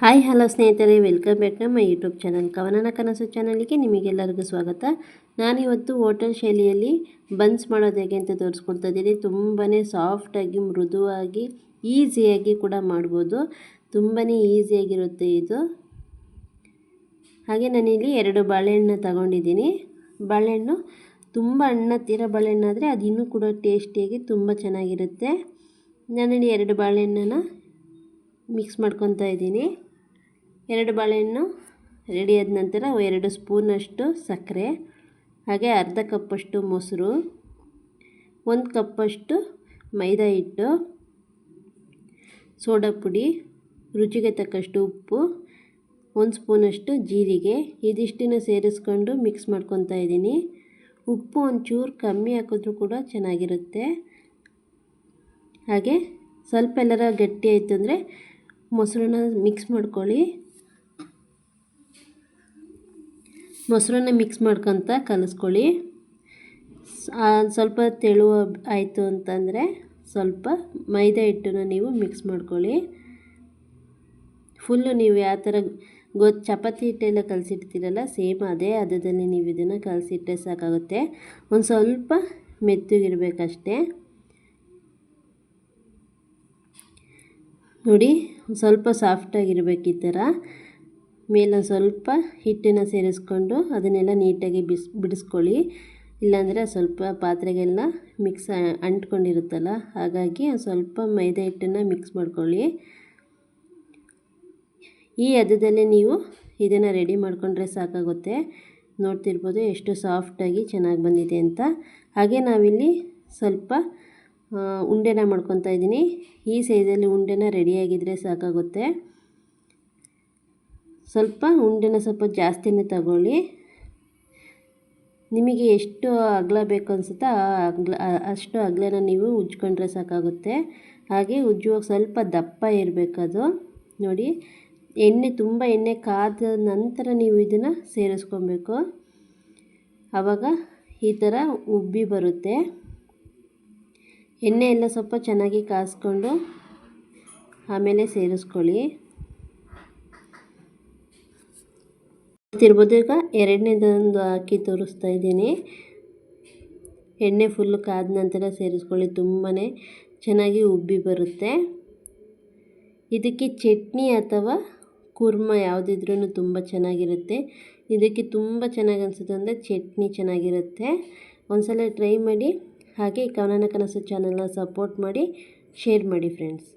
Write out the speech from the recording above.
Hi hello ಸ್ನೇಹಿತರೆ welcome back ನಮ್ಮ YouTube channel ಕವನನ ಕನಸು ಚಾನಲ್ಗೆ ನಿಮಗೆಲ್ಲರಿಗೂ ಸ್ವಾಗತ. ನಾನಿವತ್ತು ಹೋಟೆಲ್ ಶೈಲಿಯಲ್ಲಿ ಬನ್ಸ್ ಮಾಡೋದು ಹೇಗೆ ಅಂತ ತೋರಿಸ್ಕೊಳ್ತಾ ಇದ್ದೀನಿ. ತುಂಬಾ ಸಾಫ್ಟಾಗಿ ಮೃದುವಾಗಿ ಈಸಿಯಾಗಿ ಕೂಡ ಮಾಡ್ಬೋದು. ತುಂಬಾ ಈಸಿಯಾಗಿರುತ್ತೆ ಇದು. ಹಾಗೆ ನಾನಿಲ್ಲಿ ಎರಡು ಬಾಳೆಹಣ್ಣು ತಗೊಂಡಿದ್ದೀನಿ. ಬಾಳೆಹಣ್ಣು ತುಂಬ ಹಣ್ಣ ತೀರ ಬಾಳೆಹಣ್ಣಾದರೆ ಅದು ಇನ್ನೂ ಕೂಡ ಟೇಸ್ಟಿಯಾಗಿ ತುಂಬ ಚೆನ್ನಾಗಿರುತ್ತೆ. ನಾನಿಲ್ಲಿ ಎರಡು ಬಾಳೆಹಣ್ಣನ್ನು ಮಿಕ್ಸ್ ಮಾಡ್ಕೊತಾ ಇದ್ದೀನಿ. ಎರಡು ಬಾಳೆಹಣ್ಣು ರೆಡಿ ಆದ ನಂತರ ಎರಡು ಸ್ಪೂನಷ್ಟು ಸಕ್ಕರೆ, ಹಾಗೆ ಅರ್ಧ ಕಪ್ಪಷ್ಟು ಮೊಸರು, ಒಂದು ಕಪ್ಪಷ್ಟು ಮೈದಾ ಹಿಟ್ಟು, ಸೋಡಾ ಪುಡಿ, ರುಚಿಗೆ ತಕ್ಕಷ್ಟು ಉಪ್ಪು, ಒಂದು ಸ್ಪೂನಷ್ಟು ಜೀರಿಗೆ. ಇದಿಷ್ಟನ್ನು ಸೇರಿಸ್ಕೊಂಡು ಮಿಕ್ಸ್ ಮಾಡ್ಕೊತಾ ಇದ್ದೀನಿ. ಉಪ್ಪು ಒಂಚೂರು ಕಮ್ಮಿ ಹಾಕಿದ್ರೂ ಕೂಡ ಚೆನ್ನಾಗಿರುತ್ತೆ. ಹಾಗೆ ಸ್ವಲ್ಪ ಎಲ್ಲರ ಗಟ್ಟಿ ಆಯಿತು ಅಂದರೆ ಮೊಸರನ್ನ ಮಿಕ್ಸ್ ಮಾಡ್ಕೊಳ್ಳಿ. ಮೊಸರನ್ನ ಮಿಕ್ಸ್ ಮಾಡ್ಕೊತ ಕಲಿಸ್ಕೊಳ್ಳಿ. ಸ್ವಲ್ಪ ತೆಳು ಆಯಿತು ಅಂತಂದರೆ ಸ್ವಲ್ಪ ಮೈದಾ ಹಿಟ್ಟನ್ನು ನೀವು ಮಿಕ್ಸ್ ಮಾಡ್ಕೊಳ್ಳಿ. ಫುಲ್ಲು ನೀವು ಯಾವ ಥರ ಗೊ, ಚಪಾತಿ ಹಿಟ್ಟೆಲ್ಲ ಕಲಸಿಡ್ತೀರಲ್ಲ ಸೇಮ್ ಅದೇ ಅದರಲ್ಲಿ ನೀವು ಇದನ್ನು ಕಲಸಿಟ್ಟರೆ ಸಾಕಾಗುತ್ತೆ. ಒಂದು ಸ್ವಲ್ಪ ಮೆತ್ತಗಿರಬೇಕಷ್ಟೇ. ನೋಡಿ ಸ್ವಲ್ಪ ಸಾಫ್ಟಾಗಿರ್ಬೇಕು ಈ ಥರ ಮೇಲೆ ಸ್ವಲ್ಪ ಹಿಟ್ಟನ್ನು ಸೇರಿಸ್ಕೊಂಡು ಅದನ್ನೆಲ್ಲ ನೀಟಾಗಿ ಬಿಸ್ ಬಿಡಿಸ್ಕೊಳ್ಳಿ. ಇಲ್ಲಾಂದರೆ ಸ್ವಲ್ಪ ಪಾತ್ರೆಗೆಲ್ಲ ಮಿಕ್ಸ್ ಅಂಟ್ಕೊಂಡಿರುತ್ತಲ್ಲ, ಹಾಗಾಗಿ ಸ್ವಲ್ಪ ಮೈದಾ ಹಿಟ್ಟನ್ನು ಮಿಕ್ಸ್ ಮಾಡ್ಕೊಳ್ಳಿ. ಈ ಹದದಲ್ಲಿ ನೀವು ಇದನ್ನು ರೆಡಿ ಮಾಡಿಕೊಂಡ್ರೆ ಸಾಕಾಗುತ್ತೆ. ನೋಡ್ತಿರ್ಬೋದು ಎಷ್ಟು ಸಾಫ್ಟಾಗಿ ಚೆನ್ನಾಗಿ ಬಂದಿದೆ ಅಂತ. ಹಾಗೆ ನಾವಿಲ್ಲಿ ಸ್ವಲ್ಪ ಉಂಡೆನ ಮಾಡ್ಕೊತಾ ಇದ್ದೀನಿ. ಈ ಸೈಜಲ್ಲಿ ಉಂಡೆನ ರೆಡಿಯಾಗಿದ್ದರೆ ಸಾಕಾಗುತ್ತೆ. ಸ್ವಲ್ಪ ಉಂಡೆನ ಸ್ವಲ್ಪ ಜಾಸ್ತಿನೇ ತಗೊಳ್ಳಿ. ನಿಮಗೆ ಎಷ್ಟು ಅಗಲ ಬೇಕು ಅನಿಸುತ್ತೋ ಆ ಅಗಲ ಅಷ್ಟು ಅಗಲನ ನೀವು ಉಜ್ಕೊಂಡ್ರೆ ಸಾಕಾಗುತ್ತೆ. ಹಾಗೆ ಉಜ್ಜುವಾಗ ಸ್ವಲ್ಪ ದಪ್ಪ ಇರಬೇಕದು ನೋಡಿ, ಎಣ್ಣೆ, ತುಂಬ ಎಣ್ಣೆ ಕಾದ ನಂತರ ನೀವು ಇದನ್ನು ಸೇರಿಸ್ಕೊಬೇಕು. ಆವಾಗ ಈ ಥರ ಉಬ್ಬಿ ಬರುತ್ತೆ. ಎಣ್ಣೆ ಎಲ್ಲ ಸ್ವಲ್ಪ ಚೆನ್ನಾಗಿ ಕಾಸ್ಕೊಂಡು ಆಮೇಲೆ ಸೇರಿಸ್ಕೊಳ್ಳಿ. ತಿರ್ಬೋದು ಈಗ ಎರಡನೇದೊಂದು ಹಾಕಿ ತೋರಿಸ್ತಾ ಇದ್ದೀನಿ. ಎಣ್ಣೆ ಫುಲ್ಲು ಕಾದ ನಂತರ ಸೇರಿಸ್ಕೊಳ್ಳಿ ತುಂಬಾ ಚೆನ್ನಾಗಿ ಉಬ್ಬಿ ಬರುತ್ತೆ. ಇದಕ್ಕೆ ಚಟ್ನಿ ಅಥವಾ ಕುರ್ಮ ಯಾವುದಿದ್ರೂ ತುಂಬ ಚೆನ್ನಾಗಿರುತ್ತೆ. ಇದಕ್ಕೆ ತುಂಬ ಚೆನ್ನಾಗಿ ಅನಿಸುತ್ತೆ ಅಂದರೆ ಚಟ್ನಿ ಚೆನ್ನಾಗಿರುತ್ತೆ. ಒಂದ್ಸಲ ಟ್ರೈ ಮಾಡಿ, ಹಾಗೆ ಕವನನ ಕನಸು ಚಾನಲ್ನ ಸಪೋರ್ಟ್ ಮಾಡಿ ಶೇರ್ ಮಾಡಿ ಫ್ರೆಂಡ್ಸ್